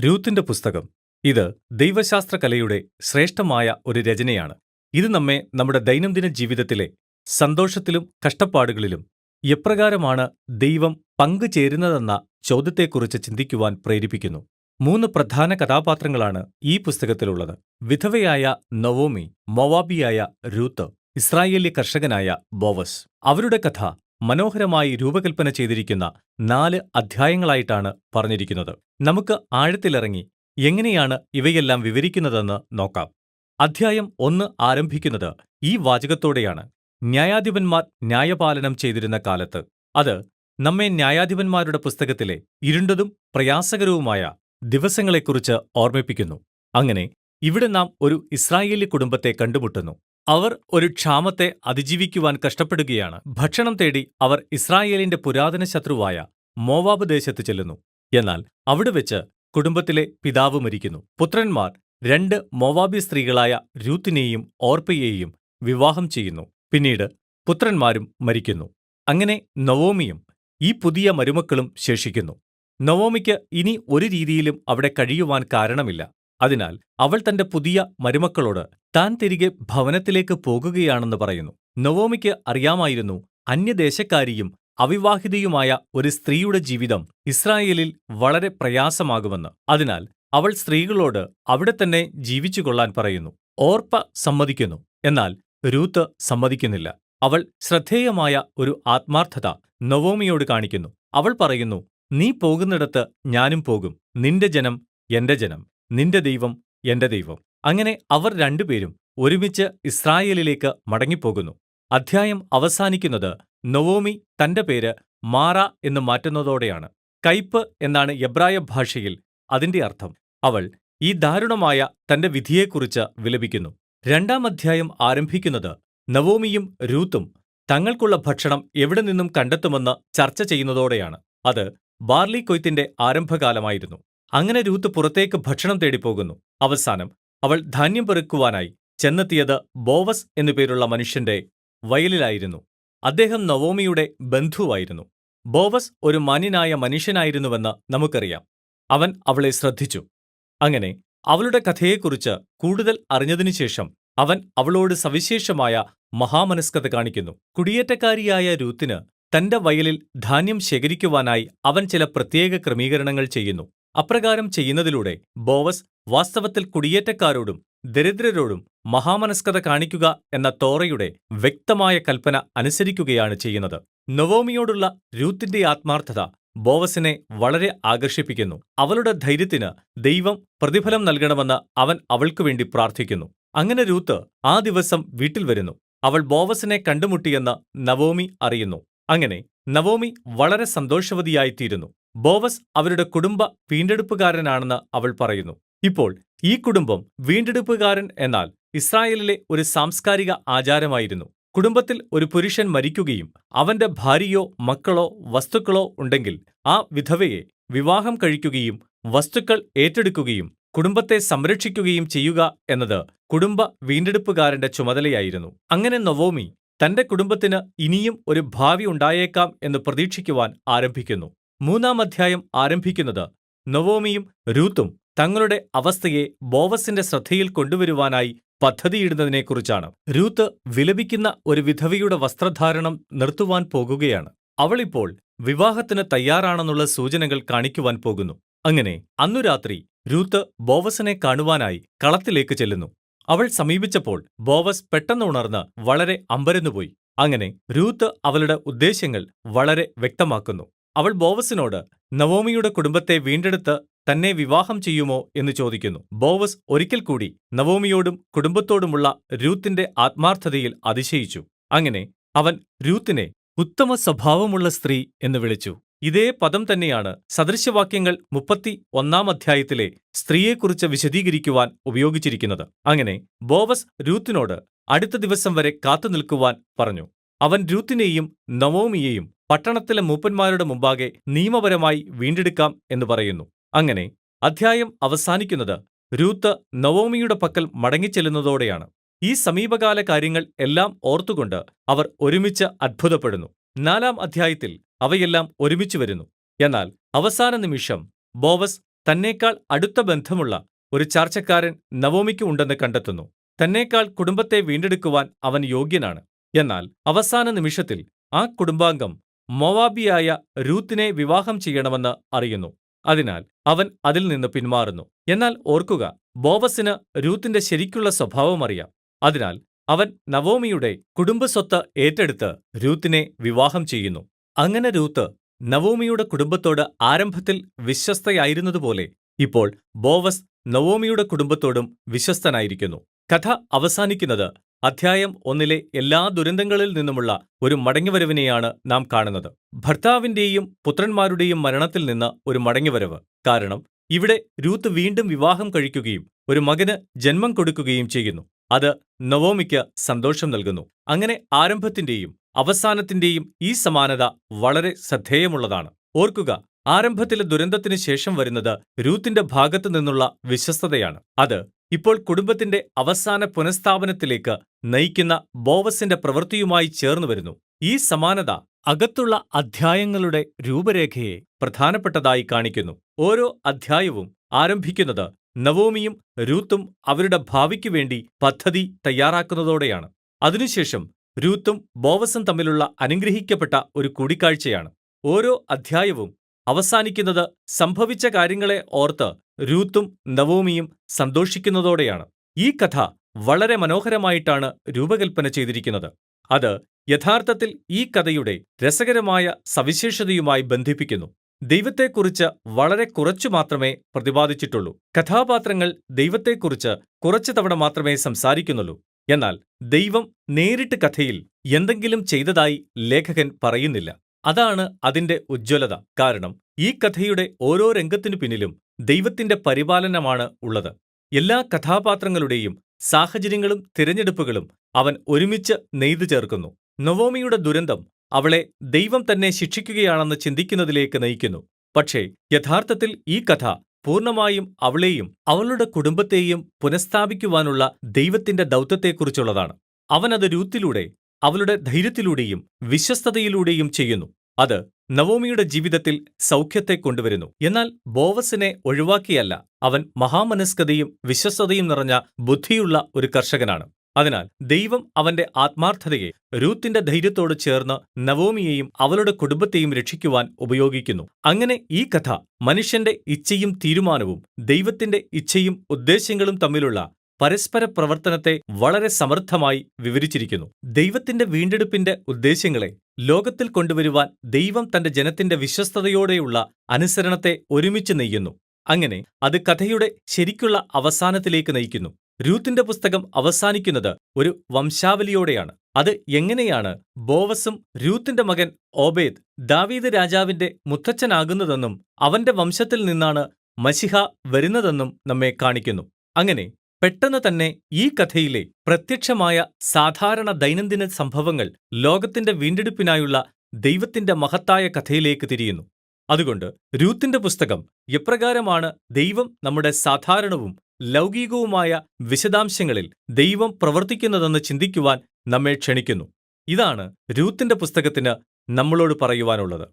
രൂത്തിന്റെ പുസ്തകം. ഇത് ദൈവശാസ്ത്ര കലയുടെ ശ്രേഷ്ഠമായ ഒരു രചനയാണ്. ഇത് നമ്മെ നമ്മുടെ ദൈനംദിന ജീവിതത്തിലെ സന്തോഷത്തിലും കഷ്ടപ്പാടുകളിലും എപ്രകാരമാണ് ദൈവം പങ്കുചേരുന്നതെന്ന ചോദ്യത്തെക്കുറിച്ച് ചിന്തിക്കുവാൻ പ്രേരിപ്പിക്കുന്നു. മൂന്ന് പ്രധാന കഥാപാത്രങ്ങളാണ് ഈ പുസ്തകത്തിലുള്ളത്. വിധവയായ നവോമി മൊവാബിയായ രൂത്ത് ഇസ്രായേലി കർഷകനായ ബോവസ്. അവരുടെ കഥ മനോഹരമായി രൂപകൽപ്പന ചെയ്തിരിക്കുന്ന നാല് അധ്യായങ്ങളായിട്ടാണ് പറഞ്ഞിരിക്കുന്നത്. നമുക്ക് ആഴത്തിലിറങ്ങി എങ്ങനെയാണ് ഇവയെല്ലാം വിവരിക്കുന്നതെന്ന് നോക്കാം. അധ്യായം ഒന്ന് ആരംഭിക്കുന്നത് ഈ വാചകത്തോടെയാണ്. ന്യായാധിപന്മാർ ന്യായപാലനം ചെയ്തിരുന്ന കാലത്ത് അത് നമ്മെ ന്യായാധിപന്മാരുടെ പുസ്തകത്തിലെ ഇരുണ്ടതും പ്രയാസകരവുമായ ദിവസങ്ങളെക്കുറിച്ച് ഓർമ്മിപ്പിക്കുന്നു. അങ്ങനെ ഇവിടെ നാം ഒരു ഇസ്രായേലി കുടുംബത്തെ കണ്ടുമുട്ടുന്നു. അവർ ഒരു ക്ഷാമത്തെ അതിജീവിക്കുവാൻ കഷ്ടപ്പെടുകയാണ്. ഭക്ഷണം തേടി അവർ ഇസ്രായേലിന്റെ പുരാതന ശത്രുവായ മോവാബ് ദേശത്ത് ചെല്ലുന്നു. എന്നാൽ അവിടെ വെച്ച് കുടുംബത്തിലെ പിതാവ് മരിക്കുന്നു. പുത്രന്മാർ രണ്ട് മോവാബി സ്ത്രീകളായ രൂത്തിനെയും ഓർപ്പയെയും വിവാഹം ചെയ്യുന്നു. പിന്നീട് പുത്രന്മാരും മരിക്കുന്നു. അങ്ങനെ നവോമിയും ഈ പുതിയ മരുമക്കളും ശേഷിക്കുന്നു. നവോമിക്ക് ഇനി ഒരു രീതിയിലും അവിടെ കഴിയുവാൻ കാരണമില്ല. അതിനാൽ അവൾ തന്റെ പുതിയ മരുമക്കളോട് താൻ തിരികെ ഭവനത്തിലേക്ക് പോകുകയാണെന്ന് പറയുന്നു. നൊവോമിക്ക് അറിയാമായിരുന്നു അന്യദേശക്കാരിയും അവിവാഹിതയുമായ ഒരു സ്ത്രീയുടെ ജീവിതം ഇസ്രായേലിൽ വളരെ പ്രയാസമാകുമെന്ന്. അതിനാൽ അവൾ സ്ത്രീകളോട് അവിടെ തന്നെ ജീവിച്ചുകൊള്ളാൻ പറയുന്നു. ഓർപ്പ സമ്മതിക്കുന്നു. എന്നാൽ രൂത്ത് സമ്മതിക്കുന്നില്ല. അവൾ ശ്രദ്ധേയമായ ഒരു ആത്മാർത്ഥത നവോമിയോട് കാണിക്കുന്നു. അവൾ പറയുന്നു നീ പോകുന്നിടത്ത് ഞാനും പോകും. നിന്റെ ജനം എന്റെ ജനം. നിന്റെ ദൈവം എന്റെ ദൈവം. അങ്ങനെ അവർ രണ്ടുപേരും ഒരുമിച്ച് ഇസ്രായേലിലേക്ക് മടങ്ങിപ്പോകുന്നു. അധ്യായം അവസാനിക്കുന്നത് നൊവോമി തന്റെ പേര് മാറ എന്ന് മാറ്റുന്നതോടെയാണ്. കയ്പ് എന്നാണ് എബ്രായ ഭാഷയിൽ അതിന്റെ അർത്ഥം. അവൾ ഈ ദാരുണമായ തന്റെ വിധിയെക്കുറിച്ച് വിലപിക്കുന്നു. രണ്ടാം അധ്യായം ആരംഭിക്കുന്നത് നവോമിയും രൂത്തും തങ്ങൾക്കുള്ള ഭക്ഷണം എവിടെ നിന്നും കണ്ടെത്തുമെന്ന് ചർച്ച ചെയ്യുന്നതോടെയാണ്. അത് ബാർലി കൊയ്ത്തിന്റെ ആരംഭകാലമായിരുന്നു. അങ്ങനെ രൂത്ത് പുറത്തേക്ക് ഭക്ഷണം തേടിപ്പോകുന്നു. അവസാനം അവൾ ധാന്യം പെറുക്കുവാനായി ചെന്നെത്തിയത് ബോവസ് എന്നുപേരുള്ള മനുഷ്യന്റെ വയലിലായിരുന്നു. അദ്ദേഹം നവോമിയുടെ ബന്ധുവായിരുന്നു. ബോവസ് ഒരു മാന്യനായ മനുഷ്യനായിരുന്നുവെന്ന് നമുക്കറിയാം. അവൻ അവളെ ശ്രദ്ധിച്ചു. അങ്ങനെ അവളുടെ കഥയെക്കുറിച്ച് കൂടുതൽ അറിഞ്ഞതിനുശേഷം അവൻ അവളോട് സവിശേഷമായ മഹാമനസ്കത കാണിക്കുന്നു. കുടിയേറ്റക്കാരിയായ രൂത്തിന് തന്റെ വയലിൽ ധാന്യം ശേഖരിക്കുവാനായി അവൻ ചില പ്രത്യേക ക്രമീകരണങ്ങൾ ചെയ്യുന്നു. അപ്രകാരം ചെയ്യുന്നതിലൂടെ ബോവസ് വാസ്തവത്തിൽ കുടിയേറ്റക്കാരോടും ദരിദ്രരോടും മഹാമനസ്കത കാണിക്കുക എന്ന തോറയുടെ വ്യക്തമായ കൽപ്പന അനുസരിക്കുകയാണ് ചെയ്യുന്നത്. നൊവോമിയോടുള്ള രൂത്തിന്റെ ആത്മാർത്ഥത ബോവസിനെ വളരെ ആകർഷിപ്പിക്കുന്നു. അവളുടെ ധൈര്യത്തിന് ദൈവം പ്രതിഫലം നൽകണമെന്ന് അവൻ അവൾക്കു വേണ്ടി പ്രാർത്ഥിക്കുന്നു. അങ്ങനെ രൂത്ത് ആ ദിവസം വീട്ടിൽ വരുന്നു. അവൾ ബോവസിനെ കണ്ടുമുട്ടിയെന്ന് നവോമി അറിയുന്നു. അങ്ങനെ നവോമി വളരെ സന്തോഷവതിയായിത്തീരുന്നു. ബോവസ് അവരുടെ കുടുംബ വീണ്ടെടുപ്പുകാരനാണെന്ന് അവൾ പറയുന്നു. ഇപ്പോൾ ഈ കുടുംബം വീണ്ടെടുപ്പുകാരൻ എന്നാൽ ഇസ്രായേലിലെ ഒരു സാംസ്കാരിക ആചാരമായിരുന്നു. കുടുംബത്തിൽ ഒരു പുരുഷൻ മരിക്കുകയും അവന്റെ ഭാര്യയോ മക്കളോ വസ്തുക്കളോ ഉണ്ടെങ്കിൽ ആ വിധവയെ വിവാഹം കഴിക്കുകയും വസ്തുക്കൾ ഏറ്റെടുക്കുകയും കുടുംബത്തെ സംരക്ഷിക്കുകയും ചെയ്യുക എന്നത് കുടുംബ വീണ്ടെടുപ്പുകാരന്റെ ചുമതലയായിരുന്നു. അങ്ങനെ നൊവോമി തന്റെ കുടുംബത്തിന് ഇനിയും ഒരു ഭാവി ഉണ്ടായേക്കാം എന്ന് പ്രതീക്ഷിക്കുവാൻ ആരംഭിക്കുന്നു. മൂന്നാം അധ്യായം ആരംഭിക്കുന്നത് നൊവോമിയും രൂത്തും തങ്ങളുടെ അവസ്ഥയെ ബോവസിന്റെ ശ്രദ്ധയിൽ കൊണ്ടുവരുവാനായി പദ്ധതിയിടുന്നതിനെക്കുറിച്ചാണ്. രൂത്ത് വിലപിക്കുന്ന ഒരു വിധവയുടെ വസ്ത്രധാരണം നിർത്തുവാൻ പോകുകയാണ്. അവളിപ്പോൾ വിവാഹത്തിന് തയ്യാറാണെന്നുള്ള സൂചനകൾ കാണിക്കുവാൻ പോകുന്നു. അങ്ങനെ അന്നു രാത്രി രൂത്ത് ബോവസിനെ കാണുവാനായി കളത്തിലേക്ക് ചെല്ലുന്നു. അവൾ സമീപിച്ചപ്പോൾ ബോവസ് പെട്ടെന്ന് ഉണർന്ന് വളരെ അമ്പരന്നുപോയി. അങ്ങനെ രൂത്ത് അവളുടെ ഉദ്ദേശ്യങ്ങൾ വളരെ വ്യക്തമാക്കുന്നു. അവൾ ബോവസിനോട് നവോമിയുടെ കുടുംബത്തെ വീണ്ടെടുത്ത് തന്നെ വിവാഹം ചെയ്യുമോ എന്ന് ചോദിക്കുന്നു. ബോവസ് ഒരിക്കൽ കൂടി നവോമിയോടും കുടുംബത്തോടുമുള്ള രൂത്തിന്റെ ആത്മാർത്ഥതയിൽ അതിശയിച്ചു. അങ്ങനെ അവൻ രൂത്തിനെ ഉത്തമ സ്വഭാവമുള്ള സ്ത്രീ എന്ന് വിളിച്ചു. ഇതേ പദം തന്നെയാണ് സദൃശ്യവാക്യങ്ങൾ മുപ്പത്തി ഒന്നാം അധ്യായത്തിലെ സ്ത്രീയെക്കുറിച്ച് വിശദീകരിക്കുവാൻ ഉപയോഗിച്ചിരിക്കുന്നത്. അങ്ങനെ ബോവസ് രൂത്തിനോട് അടുത്ത ദിവസം വരെ കാത്തുനിൽക്കുവാൻ പറഞ്ഞു. അവൻ രൂത്തിനെയും നവോമിയെയും പട്ടണത്തിലെ മൂപ്പന്മാരുടെ മുമ്പാകെ നിയമപരമായി വീണ്ടെടുക്കാം എന്ന് പറയുന്നു. അങ്ങനെ അധ്യായം അവസാനിക്കുന്നത് രൂത്ത് നവോമിയുടെ പക്കൽ മടങ്ങിച്ചെല്ലുന്നതോടെയാണ്. ഈ സമീപകാല കാര്യങ്ങൾ എല്ലാം ഓർത്തുകൊണ്ട് അവർ ഒരുമിച്ച് അത്ഭുതപ്പെടുന്നു. നാലാം അധ്യായത്തിൽ അവയെല്ലാം ഒരുമിച്ച് വരുന്നു. എന്നാൽ അവസാന നിമിഷം ബോവസ് തന്നേക്കാൾ അടുത്ത ബന്ധമുള്ള ഒരു ചാർച്ചക്കാരൻ നവോമിക്ക് ഉണ്ടെന്ന് കണ്ടെത്തുന്നു. തന്നേക്കാൾ കുടുംബത്തെ വീണ്ടെടുക്കുവാൻ അവൻ യോഗ്യനാണ്. എന്നാൽ അവസാന നിമിഷത്തിൽ ആ കുടുംബാംഗം മോവാബിയായ രൂത്തിനെ വിവാഹം ചെയ്യണമെന്ന് അറിയുന്നു. അതിനാൽ അവൻ അതിൽ നിന്ന് പിന്മാറുന്നു. എന്നാൽ ഓർക്കുക ബോവസിന് രൂത്തിന്റെ ശരിക്കുള്ള സ്വഭാവം അറിയാം. അതിനാൽ അവൻ നവോമിയുടെ കുടുംബസ്വത്ത് ഏറ്റെടുത്ത് രൂത്തിനെ വിവാഹം ചെയ്യുന്നു. അങ്ങനെ രൂത്ത് നവോമിയുടെ കുടുംബത്തോട് ആരംഭത്തിൽ വിശ്വസ്തയായിരുന്നതുപോലെ ഇപ്പോൾ ബോവസ് നവോമിയുടെ കുടുംബത്തോടും വിശ്വസ്തനായിരിക്കുന്നു. കഥ അവസാനിക്കുന്നത് അധ്യായം ഒന്നിലെ എല്ലാ ദുരന്തങ്ങളിൽ നിന്നുമുള്ള ഒരു മടങ്ങിവരവിനെയാണ് നാം കാണുന്നത്. ഭർത്താവിന്റെയും പുത്രന്മാരുടെയും മരണത്തിൽ നിന്ന് ഒരു മടങ്ങിവരവ്. കാരണം ഇവിടെ രൂത്ത് വീണ്ടും വിവാഹം കഴിക്കുകയും ഒരു മകന് ജന്മം കൊടുക്കുകയും ചെയ്യുന്നു. അത് നവോമിക്ക് സന്തോഷം നൽകുന്നു. അങ്ങനെ ആരംഭത്തിന്റെയും അവസാനത്തിന്റെയും ഈ സമാനത വളരെ ശ്രദ്ധേയമുള്ളതാണ്. ഓർക്കുക ആരംഭത്തിലെ ദുരന്തത്തിന് ശേഷം വരുന്നത് രൂത്തിന്റെ ഭാഗത്തു നിന്നുള്ള വിശ്വസ്തതയാണ്. അത് ഇപ്പോൾ കുടുംബത്തിന്റെ അവസാന പുനഃസ്ഥാപനത്തിലേക്ക് നയിക്കുന്ന ബോവസിന്റെ പ്രവൃത്തിയുമായി ചേർന്നു വരുന്നു. ഈ സമാനത അകത്തുള്ള അധ്യായങ്ങളുടെ രൂപരേഖയെ പ്രധാനപ്പെട്ടതായി കാണിക്കുന്നു. ഓരോ അധ്യായവും ആരംഭിക്കുന്നത് നവോമിയും രൂത്തും അവരുടെ ഭാവിക്കു വേണ്ടി പദ്ധതി തയ്യാറാക്കുന്നതോടെയാണ്. അതിനുശേഷം രൂത്തും ബോവസും തമ്മിലുള്ള അനുഗ്രഹിക്കപ്പെട്ട ഒരു കൂടിക്കാഴ്ചയാണ്. ഓരോ അധ്യായവും അവസാനിക്കുന്നത് സംഭവിച്ച കാര്യങ്ങളെ ഓർത്ത് രൂത്തും നവോമിയും സന്തോഷിക്കുന്നതോടെയാണ്. ഈ കഥ വളരെ മനോഹരമായിട്ടാണ് രൂപകൽപ്പന ചെയ്തിരിക്കുന്നത്. അത് യഥാർത്ഥത്തിൽ ഈ കഥയുടെ രസകരമായ സവിശേഷതയുമായി ബന്ധിപ്പിക്കുന്നു. ദൈവത്തെക്കുറിച്ച് വളരെ കുറച്ചു മാത്രമേ പ്രതിപാദിച്ചിട്ടുള്ളൂ. കഥാപാത്രങ്ങൾ ദൈവത്തെക്കുറിച്ച് കുറച്ചു തവണ മാത്രമേ സംസാരിക്കുന്നുള്ളൂ. എന്നാൽ ദൈവം നേരിട്ട് കഥയിൽ എന്തെങ്കിലും ചെയ്തതായി ലേഖകൻ പറയുന്നില്ല. അതാണ് അതിന്റെ ഉജ്ജ്വലത. കാരണം ഈ കഥയുടെ ഓരോ രംഗത്തിനു പിന്നിലും ദൈവത്തിന്റെ പരിപാലനമാണ് ഉള്ളത്. എല്ലാ കഥാപാത്രങ്ങളുടെയും സാഹചര്യങ്ങളും തിരഞ്ഞെടുപ്പുകളും അവൻ ഒരുമിച്ച് നെയ്തു ചേർക്കുന്നു. നൊവോമിയുടെ ദുരന്തം അവളെ ദൈവം തന്നെ ശിക്ഷിക്കുകയാണെന്ന് ചിന്തിക്കുന്നതിലേക്ക് നയിക്കുന്നു. പക്ഷേ യഥാർത്ഥത്തിൽ ഈ കഥ പൂർണമായും അവളെയും അവളുടെ കുടുംബത്തെയും പുനഃസ്ഥാപിക്കുവാനുള്ള ദൈവത്തിന്റെ ദൗത്യത്തെക്കുറിച്ചുള്ളതാണ്. അവനത് രൂത്തിലൂടെ അവളുടെ ധൈര്യത്തിലൂടെയും വിശ്വസ്തതയിലൂടെയും ചെയ്യുന്നു. അത് നവോമിയുടെ ജീവിതത്തിൽ സൗഖ്യത്തെ കൊണ്ടുവരുന്നു. എന്നാൽ ബോവസിനെ ഒഴിവാക്കിയല്ല അവൻ മഹാമനസ്കതയും വിശ്വസ്തയും നിറഞ്ഞ ബുദ്ധിയുള്ള ഒരു കർഷകനാണ്. അതിനാൽ ദൈവം അവന്റെ ആത്മാർത്ഥതയെ രൂത്തിന്റെ ധൈര്യത്തോട് ചേർന്ന് നവോമിയെയും അവളുടെ കുടുംബത്തെയും രക്ഷിക്കുവാൻ ഉപയോഗിക്കുന്നു. അങ്ങനെ ഈ കഥ മനുഷ്യന്റെ ഇച്ഛയും തീരുമാനവും ദൈവത്തിന്റെ ഇച്ഛയും ഉദ്ദേശ്യങ്ങളും തമ്മിലുള്ള പരസ്പര പ്രവർത്തനത്തെ വളരെ സമർത്ഥമായി വിവരിച്ചിരിക്കുന്നു. ദൈവത്തിന്റെ വീണ്ടെടുപ്പിന്റെ ഉദ്ദേശ്യങ്ങളെ ലോകത്തിൽ കൊണ്ടുവരുവാൻ ദൈവം തന്റെ ജനത്തിന്റെ വിശ്വസ്തതയോടെയുള്ള അനുസരണത്തെ ഒരുമിച്ച് നെയ്യുന്നു. അങ്ങനെ അത് കഥയുടെ ശരിക്കുള്ള അവസാനത്തിലേക്ക് നയിക്കുന്നു. രൂത്തിന്റെ പുസ്തകം അവസാനിക്കുന്നത് ഒരു വംശാവലിയോടെയാണ്. അത് എങ്ങനെയാണ് ബോവസും രൂത്തിന്റെ മകൻ ഓബേദ് ദാവീദ് രാജാവിന്റെ മുത്തച്ഛനാകുന്നതെന്നും അവന്റെ വംശത്തിൽ നിന്നാണ് മഷിഹ വരുന്നതെന്നും നമ്മെ കാണിക്കുന്നു. അങ്ങനെ പെട്ടെന്ന് തന്നെ ഈ കഥയിലെ പ്രത്യക്ഷമായ സാധാരണ ദൈനംദിന സംഭവങ്ങൾ ലോകത്തിന്റെ വീണ്ടെടുപ്പിനായുള്ള ദൈവത്തിന്റെ മഹത്തായ കഥയിലേക്ക് തിരിയുന്നു. അതുകൊണ്ട് രൂത്തിന്റെ പുസ്തകം എപ്രകാരമാണ് ദൈവം നമ്മുടെ സാധാരണവും ലൗകികവുമായ വിശദാംശങ്ങളിൽ ദൈവം പ്രവർത്തിക്കുന്നതെന്ന് ചിന്തിക്കുവാൻ നമ്മെ ക്ഷണിക്കുന്നു. ഇതാണ് രൂത്തിന്റെ പുസ്തകത്തിന് നമ്മളോട് പറയുവാനുള്ളത്.